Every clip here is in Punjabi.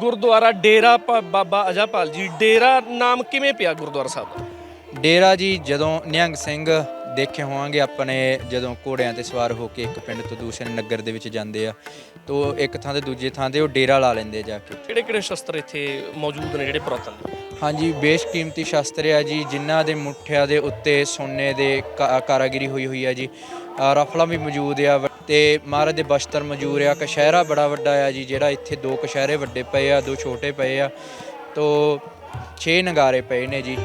ਗੁਰਦੁਆਰਾ ਡੇਰਾ ਪ- ਬਾਬਾ ਅਜਾਪਾਲ ਜੀ ਡੇਰਾ ਨਾਮ ਕਿਵੇਂ ਪਿਆ ਗੁਰਦੁਆਰਾ ਸਾਹਿਬ ਦਾ? ਡੇਰਾ ਜੀ ਜਦੋਂ ਨਿਹੰਗ ਸਿੰਘ ਦੇਖੇ ਹੋਵਾਂਗੇ ਆਪਣੇ ਜਦੋਂ ਘੋੜਿਆਂ ਤੇ ਸਵਾਰ ਹੋ ਕੇ ਇੱਕ ਪਿੰਡ ਤੋਂ ਦੂਸਰੇ ਨਗਰ ਦੇ ਵਿੱਚ ਜਾਂਦੇ ਆ ਤੋਂ ਇੱਕ ਥਾਂ ਤੇ ਦੂਜੀ ਥਾਂ ਤੇ ਉਹ ਡੇਰਾ ਲਾ ਲੈਂਦੇ ਜਾ ਕੇ। ਕਿਹੜੇ ਕਿਹੜੇ ਸ਼ਸਤਰ ਇੱਥੇ ਮੌਜੂਦ ਨੇ ਜਿਹੜੇ ਪੁਰਾਤਨ? ਨੇ ਹਾਂਜੀ ਬੇਸ਼ਕੀਮਤੀ ਸ਼ਸਤਰ ਆ ਜੀ ਜਿਨ੍ਹਾਂ ਦੇ ਮੁੱਠਿਆਂ ਦੇ ਉੱਤੇ ਸੋਨੇ ਦੇ ਕਾ- ਕਾਰਾਗਿਰੀ ਹੋਈ ਹੋਈ ਆ ਜੀ। ਅ, ਰਫਲਾਂ ਵੀ ਮੌਜੂਦ ਆ ਤੇ ਮਹਾਰਾਜ ਦੇ ਬਸਤਰ ਮੌਜੂਦ ਆ ਕਸ਼ਹਿਰਾ ਬੜਾ ਵੱਡਾ ਆ ਜੀ ਜਿਹੜਾ ਇੱਥੇ ਦੋ ਕਸ਼ਹਿਰੇ ਵੱਡੇ ਪਏ ਆ ਦੋ ਛੋਟੇ ਪਏ ਆ ਤੋਂ 6 ਨਗਾਰੇ ਪਏ ਨੇ ਜੀ।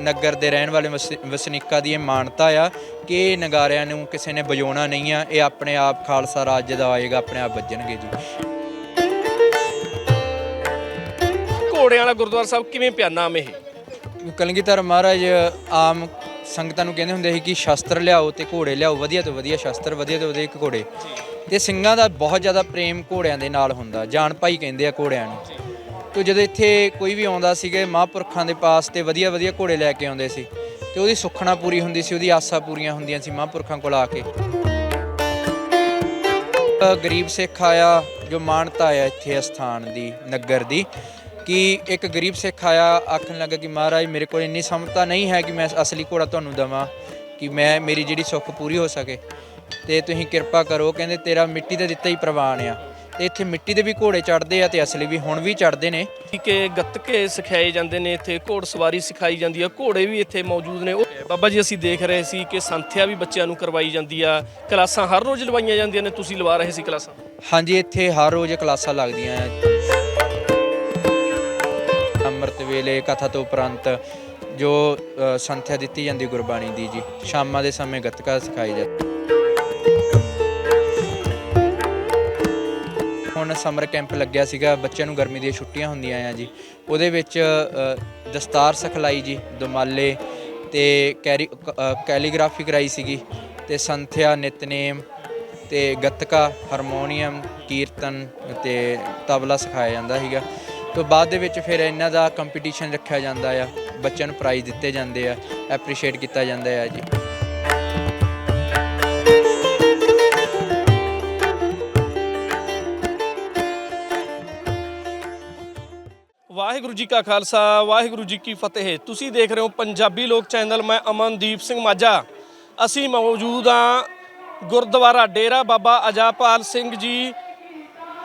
ਨਗਰ ਦੇ ਰਹਿਣ ਵਾਲੇ ਵਸ- ਵਸਨੀਕਾਂ ਦੀ ਇਹ ਮਾਨਤਾ ਆ ਕਿ ਇਹ ਨਗਾਰਿਆਂ ਨੂੰ ਕਿਸੇ ਨੇ ਵਜਾਉਣਾ ਨਹੀਂ ਆ ਇਹ ਆਪਣੇ ਆਪ ਖਾਲਸਾ ਰਾਜ ਦਾ ਆਏਗਾ ਆਪਣੇ ਆਪ ਵੱਜਣਗੇ ਜੀ। ਘੋੜਿਆਂ ਵਾਲਾ ਗੁਰਦੁਆਰਾ ਸਾਹਿਬ ਕਿਵੇਂ ਪਿਆ ਨਾਮ ਇਹ? ਕਲਗੀਧਰ ਮਹਾਰਾਜ ਆਮ ਸੰਗਤਾਂ ਨੂੰ ਕਹਿੰਦੇ ਹੁੰਦੇ ਸੀ ਕਿ ਸ਼ਸਤਰ ਲਿਆਓ ਤੇ ਘੋੜੇ ਲਿਆਓ ਵਧੀਆ ਤੋਂ ਵਧੀਆ ਸ਼ਸਤਰ ਵਧੀਆ ਤੋਂ ਵਧੀਆ ਘੋੜੇ। ਤੇ ਸਿੰਘਾਂ ਦਾ ਬਹੁਤ ਜ਼ਿਆਦਾ ਪ੍ਰੇਮ ਘੋੜਿਆਂ ਦੇ ਨਾਲ ਹੁੰਦਾ ਜਾਨ ਭਾਈ ਕਹਿੰਦੇ ਆ ਘੋੜਿਆਂ ਨੂੰ। ਤੇ ਜਦੋਂ ਇੱਥੇ ਕੋਈ ਵੀ ਆਉਂਦਾ ਸੀਗੇ ਮਹਾਂਪੁਰਖਾਂ ਦੇ ਪਾਸ ਤੇ ਵਧੀਆ ਵਧੀਆ ਘੋੜੇ ਲੈ ਕੇ ਆਉਂਦੇ ਸੀ ਤੇ ਉਹਦੀ ਸੁੱਖਣਾ ਪੂਰੀ ਹੁੰਦੀ ਸੀ ਉਹਦੀ ਆਸਾਂ ਪੂਰੀਆਂ ਹੁੰਦੀਆਂ ਸੀ ਮਹਾਂਪੁਰਖਾਂ ਕੋਲ ਆ ਕੇ। ਗਰੀਬ ਸਿੱਖ ਆਇਆ ਜੋ ਮਾਨਤਾ ਆ ਇੱਥੇ ਅਸਥਾਨ ਦੀ ਨਗਰ ਦੀ। ਕਿ ਇੱਕ ਗਰੀਬ ਸਿੱਖ ਆਇਆ ਆਖਣ ਲੱਗਾ ਕਿ ਮਹਾਰਾਜ ਮੇਰੇ ਕੋਲ ਇੰਨੀ ਸਮਤਾ ਨਹੀਂ ਹੈ ਕਿ ਮੈਂ ਅਸਲੀ ਘੋੜਾ ਤੁਹਾਨੂੰ ਦਵਾਂ ਕਿ ਮੈਂ ਮੇਰੀ ਜਿਹੜੀ ਸੁੱਖ ਪੂਰੀ ਹੋ ਸਕੇ। ਤੇ ਤੁਸੀਂ ਕਿਰਪਾ ਕਰੋ ਕਹਿੰਦੇ ਤੇਰਾ ਮਿੱਟੀ ਦਾ ਦਿੱਤਾ ਹੀ ਪ੍ਰਵਾਨ ਆ। ਤੇ ਇੱਥੇ ਮਿੱਟੀ ਦੇ ਵੀ ਘੋੜੇ ਚੜਦੇ ਆ ਤੇ ਅਸਲੀ ਵੀ ਹੁਣ ਵੀ ਚੜਦੇ ਨੇ। ਕਿ ਗੱਤਕੇ ਸਿਖਾਏ ਜਾਂਦੇ ਨੇ ਇੱਥੇ ਘੋੜ ਸਵਾਰੀ ਸਿਖਾਈ ਜਾਂਦੀ ਆ ਘੋੜੇ ਵੀ ਇੱਥੇ ਮੌਜੂਦ ਨੇ। ਬਾਬਾ ਜੀ ਅਸੀਂ ਦੇਖ ਰਹੇ ਸੀ ਕਿ ਸੰਥਿਆ ਵੀ ਬੱਚਿਆਂ ਨੂੰ ਕਰਵਾਈ ਜਾਂਦੀ ਆ। ਕਲਾਸਾਂ ਹਰ ਰੋਜ਼ ਲਵਾਈਆਂ ਜਾਂਦੀਆਂ ਨੇ ਤੁਸੀਂ ਲਵਾ ਰਹੇ ਸੀ ਕਲਾਸਾਂ? ਹਾਂਜੀ ਇੱਥੇ ਹਰ ਰੋਜ਼ ਕਲਾਸਾਂ ਲੱਗਦੀਆਂ ਆ। ਅੰਮ੍ਰਿਤ ਵੇਲੇ ਕਥਾ ਤੋਂ ਉਪਰੰਤ ਜੋ ਸੰਥਿਆ ਦਿੱਤੀ ਜਾਂਦੀ ਗੁਰਬਾਣੀ ਦੀ ਜੀ ਸ਼ਾਮਾਂ ਦੇ ਸਮੇਂ ਗੱਤਕਾ ਸਿਖਾਈ ਜਾਂਦਾ ਹੁਣ ਸਮਰ ਕੈਂਪ ਲੱਗਿਆ ਸੀਗਾ ਬੱਚਿਆਂ ਨੂੰ ਗਰਮੀ ਦੀਆਂ ਛੁੱਟੀਆਂ ਹੁੰਦੀਆਂ ਆ ਜੀ ਉਹਦੇ ਵਿੱਚ ਦਸਤਾਰ ਸਿਖਲਾਈ ਜੀ ਦੁਮਾਲੇ ਤੇ ਕੈਰੀ ਅ, ਕੈਲੀਗ੍ਰਾਫੀ ਕਰਾਈ ਸੀਗੀ ਤੇ ਸੰਥਿਆ ਨਿਤਨੇਮ ਤੇ ਗੱਤਕਾ ਹਾਰਮੋਨੀਅਮ ਕੀਰਤਨ ਤੇ ਤਬਲਾ ਸਿਖਾਇਆ ਜਾਂਦਾ ਸੀਗਾ। ਤੋਂ ਬਾਅਦ ਦੇ ਵਿੱਚ ਫਿਰ ਇਹਨਾਂ ਦਾ ਕੰਪੀਟੀਸ਼ਨ ਰੱਖਿਆ ਜਾਂਦਾ ਆ। ਬੱਚਿਆਂ ਨੂੰ ਪ੍ਰਾਈਜ਼ ਦਿੱਤੇ ਜਾਂਦੇ ਆ ਐਪਰੀਸ਼ੀਏਟ ਕੀਤਾ ਜਾਂਦਾ ਆ ਜੀ। ਵਾਹਿਗੁਰੂ ਜੀ ਕਾ ਖਾਲਸਾ, ਵਾਹਿਗੁਰੂ ਜੀ ਕੀ ਫਤਿਹ। ਤੁਸੀਂ ਦੇਖ ਰਹੇ ਹੋ ਪੰਜਾਬੀ ਲੋਕ ਚੈਨਲ, ਮੈਂ ਅਮਨਦੀਪ ਸਿੰਘ ਮਾਝਾ। ਅਸੀਂ ਮੌਜੂਦ ਹਾਂ ਗੁਰਦੁਆਰਾ ਡੇਰਾ ਬਾਬਾ ਅਜਾਪਾਲ ਸਿੰਘ ਜੀ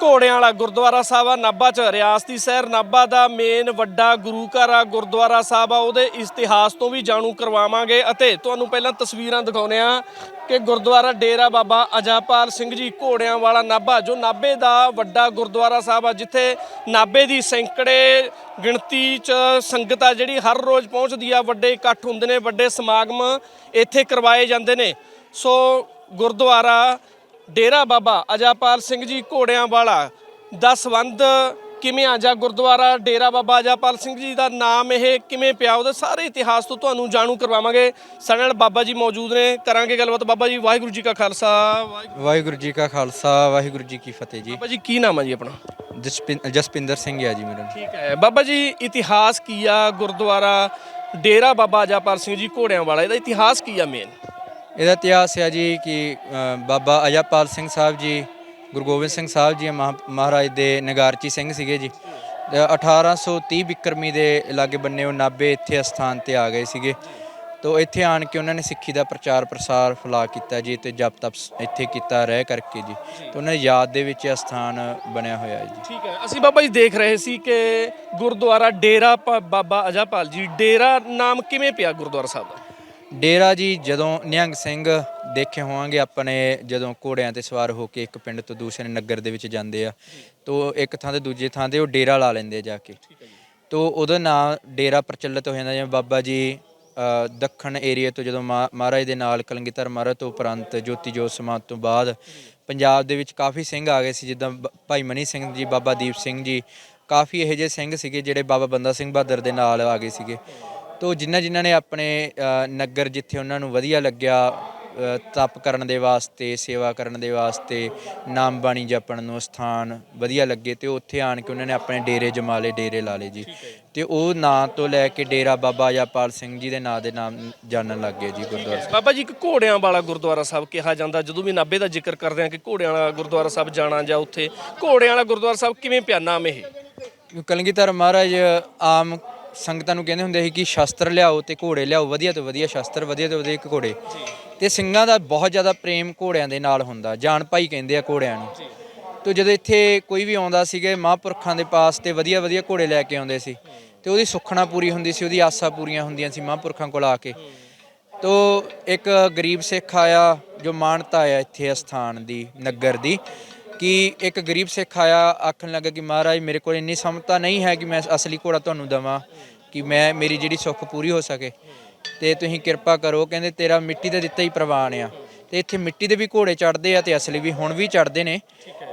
ਘੋੜਿਆਂ ਵਾਲਾ ਗੁਰਦੁਆਰਾ ਸਾਹਿਬ ਆ, ਨਾਭਾ ਚ, ਰਿਆਸਤੀ ਸ਼ਹਿਰ ਨਾਭਾ ਦਾ ਮੇਨ ਵੱਡਾ ਗੁਰੂ ਘਰ ਆ, ਗੁਰਦੁਆਰਾ ਸਾਹਿਬ ਆ, ਉਹਦੇ ਇਤਿਹਾਸ ਤੋਂ ਵੀ ਜਾਣੂ ਕਰਵਾਵਾਂਗੇ ਅਤੇ ਤੁਹਾਨੂੰ ਪਹਿਲਾਂ ਤਸਵੀਰਾਂ ਦਿਖਾਉਂਦੇ ਆ ਕਿ ਗੁਰਦੁਆਰਾ ਡੇਰਾ ਬਾਬਾ ਅਜਾਪਾਲ ਸਿੰਘ ਜੀ ਘੋੜਿਆਂ ਵਾਲਾ ਨਾਭਾ, ਜੋ ਨਾਭੇ ਦਾ ਵੱਡਾ ਗੁਰਦੁਆਰਾ ਸਾਹਿਬ ਆ, ਜਿੱਥੇ ਨਾਭੇ ਦੀ ਸੈਂਕੜੇ ਗਿਣਤੀ ਚ ਸੰਗਤ ਆ, ਜਿਹੜੀ ਹਰ ਰੋਜ਼ ਪਹੁੰਚਦੀ ਆ, ਵੱਡੇ ਇਕੱਠ ਹੁੰਦੇ ਨੇ, ਵੱਡੇ ਸਮਾਗਮ ਇੱਥੇ ਕਰਵਾਏ ਜਾਂਦੇ ਨੇ। ਸੋ ਗੁਰਦੁਆਰਾ ਡੇਰਾ ਬਾਬਾ ਅਜਾਪਾਲ ਸਿੰਘ ਜੀ ਘੋੜਿਆਂ ਵਾਲਾ ਦਾ ਸੰਬੰਧ ਕਿਵੇਂ ਆ? ਜਾਂ ਗੁਰਦੁਆਰਾ ਡੇਰਾ ਬਾਬਾ ਅਜਾਪਾਲ ਸਿੰਘ ਜੀ ਦਾ ਨਾਮ ਇਹ ਕਿਵੇਂ ਪਿਆ? ਉਹਦੇ ਸਾਰੇ ਇਤਿਹਾਸ ਤੋਂ ਤੁਹਾਨੂੰ ਜਾਣੂ ਕਰਵਾਵਾਂਗੇ। ਸਾਡੇ ਨਾਲ ਬਾਬਾ ਜੀ ਮੌਜੂਦ ਨੇ। ਕਰਾਂਗੇ ਗੱਲਬਾਤ। ਬਾਬਾ ਜੀ ਵਾਹਿਗੁਰੂ ਜੀ ਕਾ ਖਾਲਸਾ। ਵਾਹਿਗੁਰੂ ਜੀ ਕਾ ਖਾਲਸਾ ਵਾਹਿਗੁਰੂ ਜੀ ਕੀ ਫਤਿਹ ਜੀ। ਬਾਬਾ ਜੀ ਕੀ ਨਾਮ ਆ ਜੀ ਆਪਣਾ? ਜਸਪਿੰ- ਜਸਪਿੰਦਰ ਸਿੰਘ ਆ ਜੀ ਮੇਰਾ। ਠੀਕ ਹੈ। ਬਾਬਾ ਜੀ ਇਤਿਹਾਸ ਕੀ ਆ? ਗੁਰਦੁਆਰਾ ਡੇਰਾ ਬਾਬਾ ਅਜਾਪਾਲ ਸਿੰਘ ਜੀ ਘੋੜਿਆਂ ਵਾਲਾ ਇਹਦਾ ਇਤਿਹਾਸ ਕੀ ਆ ਮੇਨ ਇਹਦਾ ਇਤਿਹਾਸ ਹੈ ਜੀ ਕਿ ਅ, ਬਾਬਾ ਅਜਾਪਾਲ ਸਿੰਘ ਸਾਹਿਬ ਜੀ ਗੁਰੂ ਗੋਬਿੰਦ ਸਿੰਘ ਸਾਹਿਬ ਜੀ ਮਹਾ- ਮਹਾਰਾਜ ਦੇ ਨਗਾਰਚੀ ਸਿੰਘ ਸੀਗੇ ਜੀ। ਤੇ 1830 ਬਿਕਰਮੀ ਦੇ ਲਾਗੇ ਬੰਨੇ ਉਹ ਨਾਬੇ ਇੱਥੇ ਅਸਥਾਨ ਤੇ ਆ ਗਏ ਸੀਗੇ। ਤੋਂ ਇੱਥੇ ਆਣ ਕੇ ਉਹਨਾਂ ਨੇ ਸਿੱਖੀ ਦਾ ਪ੍ਰਚਾਰ ਪ੍ਰਸਾਰ ਫਲਾ ਕੀਤਾ ਜੀ ਤੇ ਜਪ ਤਪ ਸ- ਇੱਥੇ ਕੀਤਾ ਰਹਿ ਕਰਕੇ ਜੀ। ਤੇ ਉਹਨਾਂ ਦੀ ਯਾਦ ਦੇ ਵਿੱਚ ਇਹ ਅਸਥਾਨ ਬਣਿਆ ਹੋਇਆ ਹੈ ਜੀ। ਠੀਕ ਹੈ। ਅਸੀਂ ਬਾਬਾ ਜੀ ਦੇਖ ਰਹੇ ਸੀ ਕਿ ਗੁਰਦੁਆਰਾ ਡੇਰਾ ਪ- ਬਾਬਾ ਅਜਾਪਾਲ ਜੀ ਡੇਰਾ ਨਾਮ ਕਿਵੇਂ ਪਿਆ ਗੁਰਦੁਆਰਾ ਸਾਹਿਬ ਦਾ? ਡੇਰਾ ਜੀ, ਜਦੋਂ ਨਿਹੰਗ ਸਿੰਘ ਦੇਖੇ ਹੋਵਾਂਗੇ ਆਪਣੇ ਜਦੋਂ ਘੋੜਿਆਂ ਤੇ ਸਵਾਰ ਹੋ ਕੇ ਇੱਕ ਪਿੰਡ ਤੋਂ ਦੂਸਰੇ ਨਗਰ ਦੇ ਵਿੱਚ ਜਾਂਦੇ ਆ, ਤੋਂ ਇੱਕ ਥਾਂ ਤੇ ਦੂਜੇ ਥਾਂ ਤੇ ਉਹ ਡੇਰਾ ਲਾ ਲੈਂਦੇ ਆ ਜਾ ਕੇ। ਤੋਂ ਉਹਦਾ ਨਾਂ ਡੇਰਾ ਪ੍ਰਚਲਿਤ ਹੋ ਜਾਂਦਾ, ਜਿਵੇਂ ਬਾਬਾ ਜੀ ਦੱਖਣ ਏਰੀਆ ਤੋਂ ਜਦੋਂ ਮਹਾ- ਮਹਾਰਾਜ ਦੇ ਨਾਲ ਕਲੰਗੀਧਰ ਮਹਾਰਾਜ ਤੋਂ ਉਪਰੰਤ ਜੋਤੀ ਜੋਤ ਸਮਾਤ ਤੋਂ ਬਾਅਦ ਪੰਜਾਬ ਦੇ ਵਿੱਚ ਕਾਫੀ ਸਿੰਘ ਆ ਗਏ ਸੀ, ਜਿੱਦਾਂ ਬ- ਭਾਈ ਮਨੀ ਸਿੰਘ ਜੀ, ਬਾਬਾ ਦੀਪ ਸਿੰਘ ਜੀ, ਕਾਫੀ ਇਹੋ ਜਿਹੇ ਸਿੰਘ ਸੀਗੇ ਜਿਹੜੇ ਬਾਬਾ ਬੰਦਾ ਸਿੰਘ ਬਹਾਦਰ ਦੇ ਨਾਲ ਆ ਗਏ ਸੀਗੇ। ਤੋ ਜਿਨ੍ਹਾਂ ਜਿਨ੍ਹਾਂ ਨੇ ਆਪਣੇ ਨਗਰ ਜਿੱਥੇ ਉਹਨਾਂ ਨੂੰ ਵਧੀਆ ਲੱਗਿਆ ਤਪ ਕਰਨ ਦੇ ਵਾਸਤੇ ਸੇਵਾ ਕਰਨ ਦੇ ਵਾਸਤੇ ਨਾਮ ਬਾਣੀ ਜਪਣ ਨੂੰ ਸਥਾਨ ਵਧੀਆ ਲੱਗੇ ਤੇ ਉੱਥੇ ਆਣ ਕੇ ਉਹਨਾਂ ਨੇ ਆਪਣੇ ਡੇਰੇ ਜਮਾਲੇ ਡੇਰੇ ਲਾ ਲਏ ਜੀ। ਤੇ ਉਹ ਨਾਂ ਤੋਂ ਲੈ ਕੇ ਡੇਰਾ ਬਾਬਾ ਜਪਾਲ ਸਿੰਘ ਜੀ ਦੇ ਨਾਂ ਦੇ ਨਾਮ ਜਾਣਨ ਲੱਗ ਗਏ ਜੀ ਗੁਰਦੁਆਰਾ ਸਾਹਿਬ ਬਾਬਾ ਜੀ ਇੱਕ ਘੋੜਿਆਂ ਵਾਲਾ ਗੁਰਦੁਆਰਾ ਸਾਹਿਬ ਕਿਹਾ ਜਾਂਦਾ ਜਦੋਂ ਵੀ ਨਾਭੇ ਦਾ ਜ਼ਿਕਰ ਕਰਦੇ ਆ ਕਿ ਘੋੜਿਆਂ ਵਾਲਾ ਗੁਰਦੁਆਰਾ ਸਾਹਿਬ ਜਾਣਾ ਜਾਂ ਉੱਥੇ ਘੋੜਿਆਂ ਵਾਲਾ ਗੁਰਦੁਆਰਾ ਸਾਹਿਬ ਕਿਵੇਂ ਪਿਆ ਨਾਮ ਇਹ? ਕਲਗੀਧਰ ਮਹਾਰਾਜ ਆਮ ਸੰਗਤਾਂ ਨੂੰ ਕਹਿੰਦੇ ਹੁੰਦੇ ਸੀ ਕਿ ਸ਼ਸਤਰ ਲਿਆਓ ਤੇ ਘੋੜੇ ਲਿਆਓ, ਵਧੀਆ ਤੋਂ ਵਧੀਆ ਸ਼ਸਤਰ, ਵਧੀਆ ਤੋਂ ਵਧੀਆ ਘੋੜੇ। ਤੇ ਸਿੰਘਾਂ ਦਾ ਬਹੁਤ ਜ਼ਿਆਦਾ ਪ੍ਰੇਮ ਘੋੜਿਆਂ ਦੇ ਨਾਲ ਹੁੰਦਾ, ਜਾਨ ਭਾਈ ਕਹਿੰਦੇ ਆ ਘੋੜਿਆਂ ਨੂੰ। ਤੇ ਜਦੋਂ ਇੱਥੇ ਕੋਈ ਵੀ ਆਉਂਦਾ ਸੀਗੇ, ਮਹਾਂਪੁਰਖਾਂ ਦੇ ਪਾਸ ਤੇ ਵਧੀਆ ਵਧੀਆ ਘੋੜੇ ਲੈ ਕੇ ਆਉਂਦੇ ਸੀ, ਤੇ ਉਹਦੀ ਸੁੱਖਣਾ ਪੂਰੀ ਹੁੰਦੀ ਸੀ, ਉਹਦੀ ਆਸਾਂ ਪੂਰੀਆਂ ਹੁੰਦੀਆਂ ਸੀ ਮਹਾਂਪੁਰਖਾਂ ਕੋਲ ਆ ਕੇ। ਤੋ ਇੱਕ ਗਰੀਬ ਸਿੱਖ ਆਇਆ, ਜੋ ਮਾਨਤਾ ਆਇਆ ਇੱਥੇ ਅਸਥਾਨ ਦੀ, ਨਗਰ ਦੀ। ਕਿ ਇੱਕ ਗਰੀਬ ਸਿੱਖ ਆਇਆ, ਆਖਣ ਲੱਗਾ ਕਿ ਮਹਾਰਾਜ ਮੇਰੇ ਕੋਲ ਇੰਨੀ ਸਮਤਾ ਨਹੀਂ ਹੈ ਕਿ ਮੈਂ ਅਸਲੀ ਘੋੜਾ ਤੁਹਾਨੂੰ ਦਵਾਂ, ਕਿ ਮੈਂ ਮੇਰੀ ਜਿਹੜੀ ਸੁੱਖ ਪੂਰੀ ਹੋ ਸਕੇ। ਤੇ ਤੁਸੀਂ ਕਿਰਪਾ ਕਰੋ, ਕਹਿੰਦੇ ਤੇਰਾ ਮਿੱਟੀ ਦਾ ਦਿੱਤਾ ਹੀ ਪ੍ਰਵਾਨ ਆ। ਤੇ ਇੱਥੇ ਮਿੱਟੀ ਦੇ ਵੀ ਘੋੜੇ ਚੜਦੇ ਆ ਤੇ ਅਸਲੀ ਵੀ ਹੁਣ ਵੀ ਚੜਦੇ ਨੇ।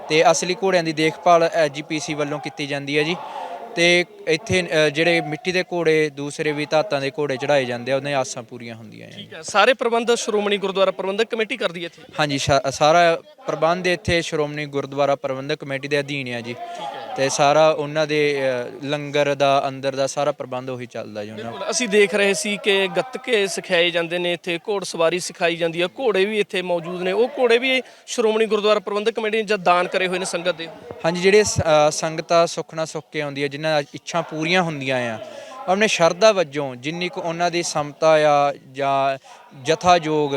ਤੇ ਅਸਲੀ ਘੋੜਿਆਂ ਦੀ ਦੇਖਭਾਲ ਐਜੀਪੀਸੀ ਵੱਲੋਂ ਕੀਤੀ ਜਾਂਦੀ ਹੈ ਜੀ। ਤੇ ਇੱਥੇ ਅ, ਜਿਹੜੇ ਮਿੱਟੀ ਦੇ ਘੋੜੇ ਦੂਸਰੇ ਵੀ ਧਾਤਾਂ ਦੇ ਘੋੜੇ ਚੜਾਏ ਜਾਂਦੇ ਆ ਉਹਨਾਂ ਦੀਆਂ ਆਸਾਂ ਪੂਰੀਆਂ ਹੁੰਦੀਆਂ ਆ। ਠੀਕ ਹੈ। ਸਾਰੇ ਪ੍ਰਬੰਧ ਸ਼੍ਰੋਮਣੀ ਗੁਰਦੁਆਰਾ ਪ੍ਰਬੰਧਕ ਕਮੇਟੀ ਕਰਦੀ ਹੈ ਇੱਥੇ? ਹਾਂਜੀ ਸ਼ਾ- ਸਾਰਾ ਪ੍ਰਬੰਧ ਇੱਥੇ ਸ਼੍ਰੋਮਣੀ ਗੁਰਦੁਆਰਾ ਪ੍ਰਬੰਧਕ ਕਮੇਟੀ ਦੇ ਅਧੀਨ ਆ ਜੀ। ਤੇ ਸਾਰਾ ਉਹਨਾਂ ਦੇ ਅ, ਲੰਗਰ ਦਾ ਅੰਦਰ ਦਾ ਸਾਰਾ ਪ੍ਰਬੰਧ ਉਹੀ ਚੱਲਦਾ ਜੀ ਉਹਨਾਂ ਬਿਲਕੁਲ। ਅਸੀਂ ਦੇਖ ਰਹੇ ਸੀ ਕਿ ਗੱਤਕੇ ਸਿਖਾਏ ਜਾਂਦੇ ਨੇ ਇੱਥੇ ਘੋੜ ਸਵਾਰੀ ਸਿਖਾਈ ਜਾਂਦੀ ਹੈ ਘੋੜੇ ਵੀ ਇੱਥੇ ਮੌਜੂਦ ਨੇ। ਉਹ ਘੋੜੇ ਵੀ ਸ਼੍ਰੋਮਣੀ ਗੁਰਦੁਆਰਾ ਪ੍ਰਬੰਧਕ ਕਮੇਟੀ ਨੇ ਜਦ ਦਾਨ ਕਰੇ ਹੋਏ ਨੇ ਸੰਗਤ ਦੇ? ਹਾਂਜੀ, ਜਿਹੜੇ ਸੰਗਤਾਂ ਸੁੱਖ ਨਾਲ ਸੁੱਖ ਕੇ ਆਉਂਦੀ ਹੈ ਜਿਨ੍ਹਾਂ ਦੀਆਂ ਇੱਛਾ ਪੂਰੀਆਂ ਹੁੰਦੀਆਂ ਆ ਆਪਣੇ ਸ਼ਰਧਾ ਵਜੋਂ ਜਿੰਨੀ ਕੁ ਉਹਨਾਂ ਦੀ ਸਮਤਾ ਆ ਜਾਂ ਜਥਾ ਜੋਗ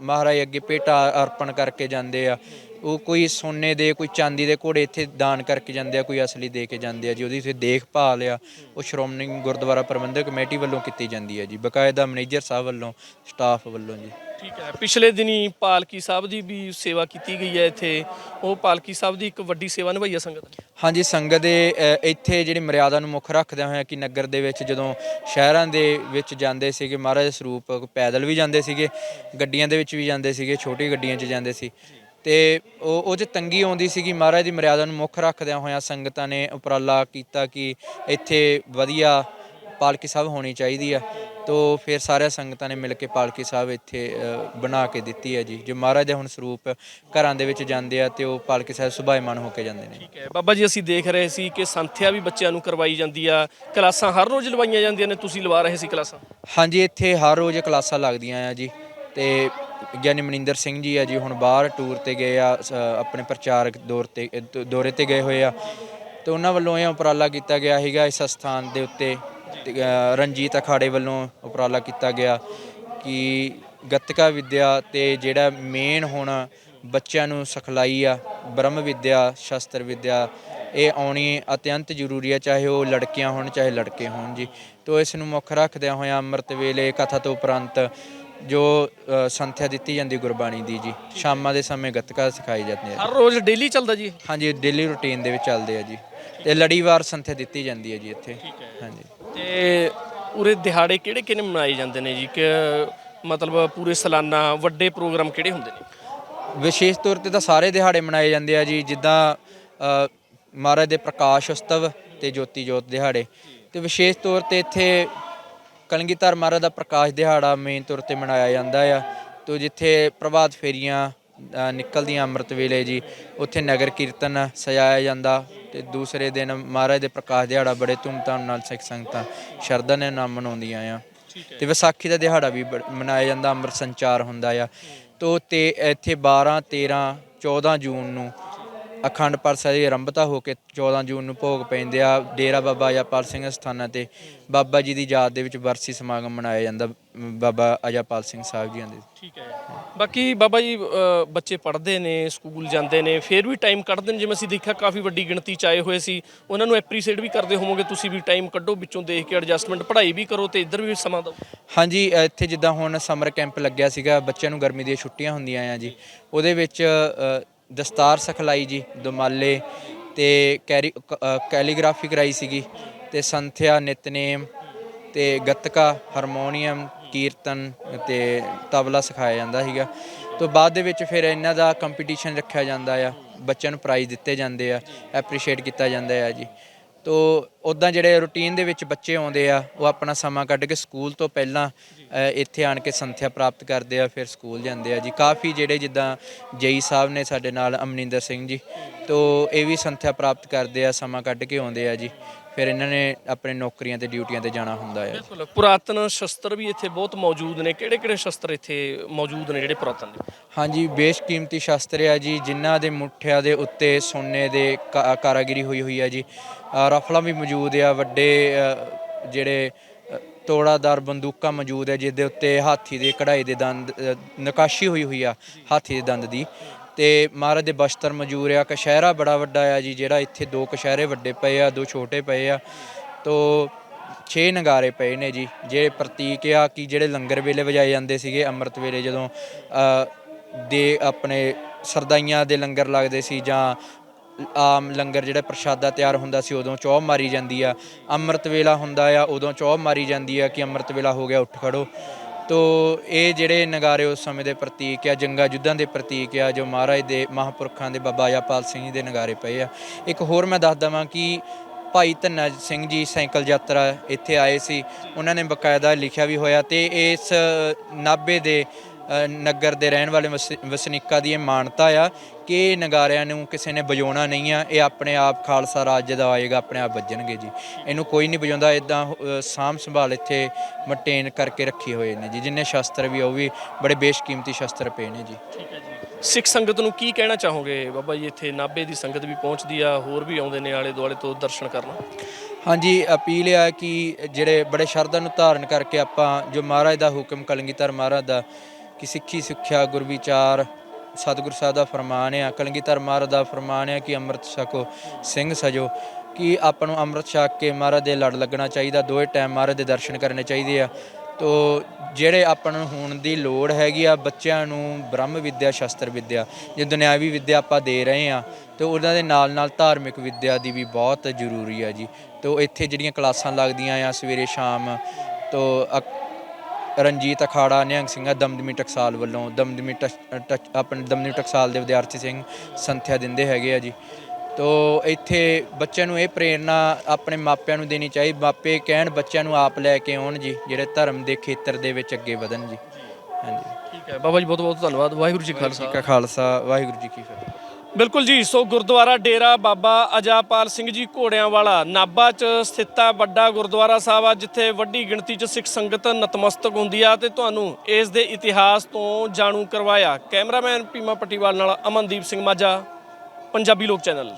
ਮਹਾਰਾਜ ਅੱਗੇ ਭੇਟਾ ਅਰਪਣ ਕਰਕੇ ਜਾਂਦੇ ਆ ਉਹ ਕੋਈ ਸੋਨੇ ਦੇ ਕੋਈ ਚਾਂਦੀ ਦੇ ਘੋੜੇ ਇੱਥੇ ਦਾਨ ਕਰਕੇ ਜਾਂਦੇ ਆ ਕੋਈ ਅਸਲੀ ਦੇ ਕੇ ਜਾਂਦੇ ਆ ਜੀ। ਉਹਦੀ ਇੱਥੇ ਦੇਖਭਾਲ ਆ ਉਹ ਸ਼੍ਰੋਮਣੀ ਗੁਰਦੁਆਰਾ ਪ੍ਰਬੰਧਕ ਕਮੇਟੀ ਵੱਲੋਂ ਕੀਤੀ ਜਾਂਦੀ ਹੈ ਜੀ। ਬਕਾਇਦਾ ਮੈਨੇਜਰ ਸਾਹਿਬ ਵੱਲੋਂ ਸਟਾਫ ਵੱਲੋਂ ਜੀ। ਠੀਕ ਹੈ। ਪਿਛਲੇ ਦਿਨੀ ਪਾਲਕੀ ਸਾਹਿਬ ਦੀ ਵੀ ਸੇਵਾ ਕੀਤੀ ਗਈ ਹੈ ਇੱਥੇ। ਉਹ ਪਾਲਕੀ ਸਾਹਿਬ ਦੀ ਇੱਕ ਵੱਡੀ ਸੇਵਾ ਨਿਭਾਈ ਹੈ ਸੰਗਤ ਨੇ? ਹਾਂਜੀ ਸੰਗਤ ਦੇ ਅ, ਇੱਥੇ ਜਿਹੜੀ ਮਰਿਆਦਾ ਨੂੰ ਮੁੱਖ ਰੱਖਦਿਆਂ ਹੋਇਆ ਕਿ ਨਗਰ ਦੇ ਵਿੱਚ ਜਦੋਂ ਸ਼ਹਿਰਾਂ ਦੇ ਵਿੱਚ ਜਾਂਦੇ ਸੀਗੇ ਮਹਾਰਾਜ ਸਰੂਪ ਪੈਦਲ ਵੀ ਜਾਂਦੇ ਸੀਗੇ ਗੱਡੀਆਂ ਦੇ ਵਿੱਚ ਵੀ ਜਾਂਦੇ ਸੀਗੇ ਛੋਟੀ ਗੱਡੀਆਂ 'ਚ ਜਾਂਦੇ ਸੀ। ਤੇ ਉਹ ਉਹ 'ਚ ਤੰਗੀ ਆਉਂਦੀ ਸੀਗੀ ਮਹਾਰਾਜ ਦੀ ਮਰਿਆਦਾ ਨੂੰ ਮੁੱਖ ਰੱਖਦਿਆਂ ਹੋਇਆਂ ਸੰਗਤਾਂ ਨੇ ਉਪਰਾਲਾ ਕੀਤਾ ਕਿ ਇੱਥੇ ਵਧੀਆ ਪਾਲਕੀ ਸਾਹਿਬ ਹੋਣੀ ਚਾਹੀਦੀ ਆ। ਤੋ ਫਿਰ ਸਾਰਿਆਂ ਸੰਗਤਾਂ ਨੇ ਮਿਲ ਕੇ ਪਾਲਕੀ ਸਾਹਿਬ ਇੱਥੇ ਬਣਾ ਕੇ ਦਿੱਤੀ ਹੈ ਜੀ। ਜੋ ਮਹਾਰਾਜ ਦੇ ਹੁਣ ਸਰੂਪ ਘਰਾਂ ਦੇ ਵਿੱਚ ਜਾਂਦੇ ਆ ਤੇ ਉਹ ਪਾਲਕੀ ਸਾਹਿਬ ਸੁਭਾਇਮਾਨ ਹੋ ਕੇ ਜਾਂਦੇ ਨੇ। ਠੀਕ ਹੈ। ਬਾਬਾ ਜੀ ਅਸੀਂ ਦੇਖ ਰਹੇ ਸੀ ਕਿ ਸੰਥਿਆ ਵੀ ਬੱਚਿਆਂ ਨੂੰ ਕਰਵਾਈ ਜਾਂਦੀ ਆ। ਕਲਾਸਾਂ ਹਰ ਰੋਜ਼ ਲਵਾਈਆਂ ਜਾਂਦੀਆਂ ਨੇ। ਤੁਸੀਂ ਲਵਾ ਰਹੇ ਸੀ ਕਲਾਸਾਂ? ਹਾਂਜੀ ਇੱਥੇ ਹਰ ਰੋਜ਼ ਕਲਾਸਾਂ ਲੱਗਦੀਆਂ ਆ ਜੀ। ਤੇ ਗਿਆਨੀ ਮਨਿੰਦਰ ਸਿੰਘ ਜੀ ਆ ਜੀ ਹੁਣ ਬਾਹਰ ਟੂਰ ਤੇ ਗਏ ਆ ਸ- ਆਪਣੇ ਪ੍ਰਚਾਰਕ ਦੌਰ ਤੇ ਦ- ਦੌਰੇ ਤੇ ਗਏ ਹੋਏ ਆ। ਤੇ ਉਹਨਾਂ ਵੱਲੋਂ ਇਹ ਉਪਰਾਲਾ ਕੀਤਾ ਗਿਆ ਸੀਗਾ ਇਸ ਸਥਾਨ ਦੇ ਉੱਤੇ। ਤੇ, ਅ, ਰਣਜੀਤ ਅਖਾੜੇ ਵੱਲੋਂ ਉਪਰਾਲਾ ਕੀਤਾ ਗਿਆ ਕਿ ਗੱਤਕਾ ਵਿੱਦਿਆ ਤੇ ਜਿਹੜਾ ਮੇਨ ਹੁਣ ਬੱਚਿਆਂ ਨੂੰ ਸਿਖਲਾਈ ਆ ਬ੍ਰਹਮ ਵਿੱਦਿਆ ਸ਼ਸਤਰ ਵਿੱਦਿਆ ਇਹ ਆਉਣੀ ਅਤਿਅੰਤ ਜ਼ਰੂਰੀ ਹੈ ਚਾਹੇ ਉਹ ਲੜਕੀਆਂ ਹੋਣ ਚਾਹੇ ਲੜਕੇ ਹੋਣ ਜੀ। ਤੋ ਇਸ ਨੂੰ ਮੁੱਖ ਰੱਖਦਿਆਂ ਹੋਇਆਂ ਅੰਮ੍ਰਿਤ ਵੇਲੇ ਕਥਾ ਤੋਂ ਉਪਰੰਤ ਜੋ ਸੰਥਿਆ ਦਿੱਤੀ ਜਾਂਦੀ ਗੁਰਬਾਣੀ ਦੀ ਜੀ। ਸ਼ਾਮਾਂ ਦੇ ਸਮੇਂ ਗੱਤਕਾ ਸਿਖਾਈ ਜਾਂਦੀ ਹੈ ਹਰ ਰੋਜ਼ ਡੇਲੀ ਚੱਲਦਾ ਜੀ? ਹਾਂਜੀ ਡੇਲੀ ਰੁਟੀਨ ਦੇ ਵਿੱਚ ਚੱਲਦੇ ਆ ਜੀ। ਤੇ ਲੜੀਵਾਰ ਸੰਥਿਆ ਦਿੱਤੀ ਜਾਂਦੀ ਹੈ ਜੀ ਇੱਥੇ। ਹਾਂਜੀ। ਤੇ ਉਰੇ ਦਿਹਾੜੇ ਕਿਹੜੇ ਕਿਹੜੇ ਮਨਾਏ ਜਾਂਦੇ ਨੇ ਜੀ? ਕਿ ਮਤਲਬ ਪੂਰੇ ਸਾਲਾਨਾ ਵੱਡੇ ਪ੍ਰੋਗਰਾਮ ਕਿਹੜੇ ਹੁੰਦੇ ਨੇ? ਵਿਸ਼ੇਸ਼ ਤੌਰ ਤੇ ਤਾਂ ਸਾਰੇ ਦਿਹਾੜੇ ਮਨਾਏ ਜਾਂਦੇ ਆ ਜੀ ਜਿੱਦਾਂ ਮਹਾਰਾਜ ਦੇ ਪ੍ਰਕਾਸ਼ ਉਤਸਵ ਤੇ ਜੋਤੀ ਜੋਤ ਦਿਹਾੜੇ। ਤੇ ਵਿਸ਼ੇਸ਼ ਤੌਰ ਤੇ ਇੱਥੇ ਕਲਗੀਧਰ ਮਹਾਰਾਜ ਦਾ ਪ੍ਰਕਾਸ਼ ਦਿਹਾੜਾ ਮੇਨ ਤੌਰ ਤੇ ਮਨਾਇਆ ਜਾਂਦਾ ਆ। ਤੋ ਜਿੱਥੇ ਪ੍ਰਭਾਤ ਫੇਰੀਆਂ ਅ, ਨਿਕਲਦੀਆਂ ਅੰਮ੍ਰਿਤ ਵੇਲੇ ਜੀ ਉੱਥੇ ਨਗਰ ਕੀਰਤਨ ਸਜਾਇਆ ਜਾਂਦਾ ਤੇ ਦੂਸਰੇ ਦਿਨ ਮਹਾਰਾਜ ਦੇ ਪ੍ਰਕਾਸ਼ ਦਿਹਾੜਾ ਬੜੇ ਧੂਮਧਾਮ ਨਾਲ ਸਿੱਖ ਸੰਗਤਾਂ ਸ਼ਰਧਾ ਦੇ ਨਾਲ ਮਨਾਉਂਦੀਆਂ ਆ। ਤੇ ਵਿਸਾਖੀ ਦਾ ਦਿਹਾੜਾ ਵੀ ਬੜ- ਮਨਾਇਆ ਜਾਂਦਾ ਅੰਮ੍ਰਿਤ ਸੰਚਾਰ ਹੁੰਦਾ ਆ। ਤੋ ਤੇ ਇੱਥੇ 12 13 14 ਜੂਨ ਨੂੰ ਅਖੰਡ ਪਾਠ ਸਾਹਿਬ ਦੀ ਆਰੰਭਤਾ ਹੋ ਕੇ 14 ਜੂਨ ਨੂੰ ਭੋਗ ਪੈਂਦੇ ਆ ਡੇਰਾ ਬਾਬਾ ਅਜਾਪਾਲ ਸਿੰਘ ਸਥਾਨਾਂ ਤੇ ਬਾਬਾ ਜੀ ਦੀ ਯਾਦ ਦੇ ਵਿੱਚ ਵਰਸੀ ਸਮਾਗਮ ਮਨਾਇਆ ਜਾਂਦਾ ਬਾਬਾ ਅਜਾਪਾਲ ਸਿੰਘ ਸਾਹਿਬ ਜੀ ਦੇ। ਠੀਕ ਹੈ। ਬਾਕੀ ਬਾਬਾ ਜੀ ਅ, ਬੱਚੇ ਪੜ੍ਹਦੇ ਨੇ ਸਕੂਲ ਜਾਂਦੇ ਨੇ ਫਿਰ ਵੀ ਟਾਈਮ ਕੱਢਦੇ ਨੇ। ਜਿਵੇਂ ਅਸੀਂ ਦੇਖਿਆ ਕਾਫੀ ਵੱਡੀ ਗਿਣਤੀ ਚ ਆਏ ਹੋਏ ਸੀ। ਉਹਨਾਂ ਨੂੰ ਐਪਰੀਸ਼ੀਏਟ ਵੀ ਕਰਦੇ ਹੋਵੋਗੇ ਤੁਸੀਂ ਵੀ ਟਾਈਮ ਕੱਢੋ ਵਿੱਚੋਂ ਦੇਖ ਕੇ ਐਡਜਸਟਮੈਂਟ ਪੜ੍ਹਾਈ ਵੀ ਕਰੋ ਤੇ ਇੱਧਰ ਵੀ ਸਮਾਂ ਦਿਓ। ਹਾਂਜੀ ਇੱਥੇ ਜਿੱਦਾਂ ਹੁਣ ਸਮਰ ਕੈਂਪ ਲੱਗਿਆ ਸੀਗਾ ਬੱਚਿਆਂ ਨੂੰ ਗਰਮੀ ਦੀਆਂ ਛੁੱਟੀਆਂ ਹੁੰਦੀਆਂ ਆ ਜੀ। ਉਹਦੇ ਵਿੱਚ ਅ, ਦਸਤਾਰ ਸਿਖਲਾਈ ਜੀ, ਦੁਮਾਲੇ ਤੇ ਕੈਰੀ, ਕ- ਕੈਲੀਗ੍ਰਾਫੀ ਕਰਾਈ ਸੀਗੀ ਤੇ ਸੰਥਿਆ, ਨਿਤਨੇਮ ਤੇ ਗੱਤਕਾ, ਹਾਰਮੋਨੀਅਮ, ਕੀਰਤਨ ਤੇ ਤਬਲਾ ਸਿਖਾਇਆ ਜਾਂਦਾ ਸੀਗਾ। ਤੋਂ ਬਾਅਦ ਦੇ ਵਿੱਚ ਫਿਰ ਇਹਨਾਂ ਦਾ ਕੰਪੀਟੀਸ਼ਨ ਰੱਖਿਆ ਜਾਂਦਾ ਆ, ਬੱਚਿਆਂ ਨੂੰ ਪ੍ਰਾਈਜ਼ ਦਿੱਤੇ ਜਾਂਦੇ ਆ ਐਪਰੀਸ਼ੀਏਟ ਕੀਤਾ ਜਾਂਦਾ ਆ ਜੀ। ਤੋ ਉਦਾਂ ਜਿਹੜੇ ਰੂਟੀਨ ਦੇ ਵਿੱਚ ਬੱਚੇ ਆਉਂਦੇ ਆ, ਉਹ ਆਪਣਾ ਸਮਾਂ ਕੱਢ ਕੇ ਸਕੂਲ ਤੋਂ ਪਹਿਲਾਂ ਇੱਥੇ ਆਣ ਕੇ ਸੰਥਿਆ ਪ੍ਰਾਪਤ ਕਰਦੇ ਆ ਫਿਰ ਸਕੂਲ ਜਾਂਦੇ ਆ ਜੀ। ਕਾਫੀ ਜਿਹੜੇ ਜਿੱਦਾਂ ਜਈ ਸਾਹਿਬ ਨੇ ਸਾਡੇ ਨਾਲ ਅਮਨਿੰਦਰ ਸਿੰਘ ਜੀ ਤੋ ਇਹ ਵੀ ਸੰਥਿਆ ਪ੍ਰਾਪਤ ਕਰਦੇ ਆ ਸਮਾਂ ਕੱਢ ਕੇ ਆਉਂਦੇ ਆ ਜੀ। ਫਿਰ ਇਹਨਾਂ ਨੇ ਆਪਣੇ ਨੌਕਰੀਆਂ ਤੇ ਡਿਊਟੀਆਂ ਤੇ ਜਾਣਾ ਹੁੰਦਾ ਆ। ਬਿਲਕੁਲ। ਪੁਰਾਤਨ ਸ਼ਸਤਰ ਵੀ ਇੱਥੇ ਬਹੁਤ ਮੌਜੂਦ ਨੇ। ਕਿਹੜੇ ਕਿਹੜੇ ਸ਼ਸਤਰ ਇੱਥੇ ਮੌਜੂਦ ਨੇ ਜਿਹੜੇ ਪੁਰਾਤਨ ਨੇ? ਹਾਂਜੀ ਬੇਸ਼ਕੀਮਤੀ ਸ਼ਸਤਰ ਆ ਜੀ ਜਿਨ੍ਹਾਂ ਦੇ ਮੁੱਠਿਆਂ ਦੇ ਉੱਤੇ ਸੋਨੇ ਦੇ ਕਾਰਾਗਿਰੀ ਹੋਈ ਹੋਈ ਆ ਜੀ। ਰਫਲਾਂ ਵੀ ਮੌਜੂਦ ਆ ਵੱਡੇ ਜਿਹੜੇ ਤੋੜਾਦਾਰ ਬੰਦੂਕਾਂ ਮੌਜੂਦ ਹੈ ਜਿਸ ਦੇ ਉੱਤੇ ਹਾਥੀ ਦੇ ਕਢਾਈ ਦੇ ਦੰਦ ਅ, ਨਕਾਸ਼ੀ ਹੋਈ ਹੋਈ ਆ ਹਾਥੀ ਦੇ ਦੰਦ ਦੀ। ਤੇ ਮਹਾਰਾਜ ਦੇ ਬਸਤਰ ਮੌਜੂਦ ਆ ਕਸ਼ਹਿਰਾ ਬੜਾ ਵੱਡਾ ਆ ਜੀ ਜਿਹੜਾ ਇੱਥੇ ਦੋ ਕਸ਼ਹਿਰੇ ਵੱਡੇ ਪਏ ਆ ਦੋ ਛੋਟੇ ਪਏ ਆ। ਤੋ ਛੇ ਨਗਾਰੇ ਪਏ ਨੇ ਜੀ ਜਿਹੜੇ ਪ੍ਰਤੀਕ ਆ ਕਿ ਜਿਹੜੇ ਲੰਗਰ ਵੇਲੇ ਵਜਾਏ ਜਾਂਦੇ ਸੀਗੇ ਅੰਮ੍ਰਿਤ ਵੇਲੇ ਜਦੋਂ ਅ, ਦੇ ਆਪਣੇ ਸਰਦਾਈਆਂ ਦੇ ਲੰਗਰ ਲੱਗਦੇ ਸੀ ਜਾਂ ਆਮ ਲੰਗਰ ਜਿਹੜਾ ਪ੍ਰਸ਼ਾਦਾ ਤਿਆਰ ਹੁੰਦਾ ਸੀ, ਉਦੋਂ ਚੌਹ ਮਾਰੀ ਜਾਂਦੀ ਆ। ਅੰਮ੍ਰਿਤ ਵੇਲਾ ਹੁੰਦਾ ਆ, ਉਦੋਂ ਚੌਹ ਮਾਰੀ ਜਾਂਦੀ ਆ ਕਿ ਅੰਮ੍ਰਿਤ ਵੇਲਾ ਹੋ ਗਿਆ, ਉੱਠ ਖੜੋ। ਤੋ ਇਹ ਜਿਹੜੇ ਨਗਾਰੇ ਉਸ ਸਮੇਂ ਦੇ ਪ੍ਰਤੀਕ ਆ, ਜੰਗਾ ਯੁੱਧਾਂ ਦੇ ਪ੍ਰਤੀਕ ਆ, ਜੋ ਮਹਾਰਾਜ ਦੇ ਮਹਾਂਪੁਰਖਾਂ ਦੇ ਬਾਬਾ ਆਜਾਪਾਲ ਸਿੰਘ ਜੀ ਦੇ ਨਗਾਰੇ ਪਏ ਆ। ਇੱਕ ਹੋਰ ਮੈਂ ਦੱਸ ਦਵਾਂ ਕਿ ਭਾਈ ਧੰਨਾ ਸਿੰਘ ਜੀ ਸਾਈਕਲ ਯਾਤਰਾ ਇੱਥੇ ਆਏ ਸੀ। ਉਹਨਾਂ ਨੇ ਬਕਾਇਦਾ ਲਿਖਿਆ ਵੀ ਹੋਇਆ ਤੇ ਇਸ ਨਾਬੇ ਦੇ ਨਗਰ ਦੇ ਰਹਿਣ ਵਾਲੇ ਵਸ- ਵਸਨੀਕਾਂ ਦੀ ਇਹ ਮਾਨਤਾ ਆ ਕਿ ਨਗਾਰਿਆਂ ਨੂੰ ਕਿਸੇ ਨੇ ਵਜਾਉਣਾ ਨਹੀਂ ਆ ਇਹ ਆਪਣੇ ਆਪ ਖਾਲਸਾ ਰਾਜ ਜਦੋਂ ਆਏਗਾ ਆਪਣੇ ਆਪ ਵੱਜਣਗੇ ਜੀ। ਇਹਨੂੰ ਕੋਈ ਨਹੀਂ ਵਜਾਉਂਦਾ ਇਦਾਂ ਸਾਂਭ ਸੰਭਾਲ ਇੱਥੇ ਮਟੇਨ ਕਰਕੇ ਰੱਖੇ ਹੋਏ ਨੇ ਜੀ। ਜਿੰਨੇ ਸ਼ਸਤਰ ਵੀ ਉਹ ਵੀ ਬੜੇ ਬੇਸ਼ਕੀਮਤੀ ਸ਼ਸਤਰ ਪਏ ਨੇ ਜੀ। ਠੀਕ ਹੈ ਜੀ। ਸਿੱਖ ਸੰਗਤ ਨੂੰ ਕੀ ਕਹਿਣਾ ਚਾਹੋਗੇ? ਬਾਬਾ ਜੀ ਇੱਥੇ ਨਾਭੇ ਦੀ ਸੰਗਤ ਵੀ ਪਹੁੰਚਦੀ ਆ ਹੋਰ ਵੀ ਆਉਂਦੇ ਨੇ ਆਲੇ ਦੁਆਲੇ ਤੋਂ ਦਰਸ਼ਨ ਕਰਨ। ਹਾਂਜੀ ਅਪੀਲ ਆ ਕਿ ਜਿਹੜੇ ਬੜੇ ਸ਼ਰਧਾ ਨੂੰ ਧਾਰਨ ਕਰਕੇ ਆਪਾਂ ਜੋ ਮਹਾਰਾਜ ਦਾ ਹੁਕਮ ਕਲਗੀਧਰ ਮਹਾਰਾਜ ਦਾ ਕਿ ਸਿੱਖੀ, ਸਿੱਖਿਆ, ਗੁਰਵਿਚਾਰ, ਸਤਿਗੁਰ ਸਾਹਿਬ ਦਾ ਫਰਮਾਨ ਆ, ਕਲਗੀਧਰ ਮਹਾਰਾਜ ਦਾ ਫਰਮਾਨ ਆ ਕਿ ਅੰਮ੍ਰਿਤ ਛਕੋ, ਸਿੰਘ ਸਜੋ, ਕਿ ਆਪਾਂ ਨੂੰ ਅੰਮ੍ਰਿਤ ਛਕ ਕੇ ਮਹਾਰਾਜ ਦੇ ਲੜ ਲੱਗਣਾ ਚਾਹੀਦਾ ਦੋਏ ਟਾਈਮ ਮਹਾਰਾਜ ਦੇ ਦਰਸ਼ਨ ਕਰਨੇ ਚਾਹੀਦੇ ਆ। ਤੋ ਜਿਹੜੇ ਆਪਾਂ ਨੂੰ ਹੋਣ ਦੀ ਲੋੜ ਹੈਗੀ ਆ, ਬੱਚਿਆਂ ਨੂੰ ਬ੍ਰਹਮ ਵਿੱਦਿਆ, ਸ਼ਸਤਰ ਵਿੱਦਿਆ ਜੇ ਦੁਨਿਆਵੀ ਵਿੱਦਿਆ ਆਪਾਂ ਦੇ ਰਹੇ ਆ, ਤੇ ਉਹਨਾਂ ਦੇ ਨਾਲ ਨਾਲ ਧਾਰਮਿਕ ਵਿੱਦਿਆ ਦੀ ਵੀ ਬਹੁਤ ਜ਼ਰੂਰੀ ਆ ਜੀ। ਤੋ ਇੱਥੇ ਜਿਹੜੀਆਂ ਕਲਾਸਾਂ ਲੱਗਦੀਆਂ ਆ ਸਵੇਰੇ ਸ਼ਾਮ, ਤੋ ਅਕ- ਰਣਜੀਤ ਅਖਾੜਾ ਨਿਹੰਗ ਸਿੰਘਾ ਦਮਦਮੀ ਟਕਸਾਲ ਵੱਲੋਂ ਦਮਦਮੀ ਟਕ- ਟਕ- ਆਪਣੇ ਦਮਦਮੀ ਟਕਸਾਲ ਦੇ ਵਿਦਿਆਰਥੀ ਸਿੰਘ ਸੰਥਿਆ ਦਿੰਦੇ ਹੈਗੇ ਆ ਜੀ। ਤੋ ਇੱਥੇ ਬੱਚਿਆਂ ਨੂੰ ਇਹ ਪ੍ਰੇਰਣਾ ਆਪਣੇ ਮਾਪਿਆਂ ਨੂੰ ਦੇਣੀ ਚਾਹੀਦੀ ਮਾਪੇ ਕਹਿਣ ਬੱਚਿਆਂ ਨੂੰ ਆਪ ਲੈ ਕੇ ਆਉਣ ਜੀ ਜਿਹੜੇ ਧਰਮ ਦੇ ਖੇਤਰ ਦੇ ਵਿੱਚ ਅੱਗੇ ਵਧਣ ਜੀ। ਹਾਂਜੀ। ਠੀਕ ਹੈ ਬਾਬਾ ਜੀ ਬਹੁਤ ਬਹੁਤ ਧੰਨਵਾਦ ਵਾਹਿਗੁਰੂ ਜੀ ਕਾ ਖਾਲਸਾ ਕਾ ਖਾਲਸਾ ਵਾਹਿਗੁਰੂ ਜੀ ਕੀ ਫਤਿਹ। ਬਿਲਕੁਲ ਜੀ, ਸੋ ਗੁਰਦੁਆਰਾ ਡੇਰਾ ਬਾਬਾ ਅਜਾਪਾਲ ਸਿੰਘ ਜੀ ਘੋੜਿਆਂ ਵਾਲਾ ਨਾਭਾ 'ਚ ਸਥਿਤ ਆ ਵੱਡਾ ਗੁਰਦੁਆਰਾ ਸਾਹਿਬ ਆ, ਜਿੱਥੇ ਵੱਡੀ ਗਿਣਤੀ 'ਚ ਸਿੱਖ ਸੰਗਤ ਨਤਮਸਤਕ ਹੁੰਦੀ ਆ ਤੇ ਤੁਹਾਨੂੰ ਇਸ ਦੇ ਇਤਿਹਾਸ ਤੋਂ ਜਾਣੂ ਕਰਵਾਇਆ। ਕੈਮਰਾਮੈਨ ਪੀਮਾ ਪਟੀਵਾਲ ਨਾਲ ਅਮਨਦੀਪ ਸਿੰਘ ਮਾਝਾ, ਪੰਜਾਬੀ ਲੋਕ ਚੈਨਲ।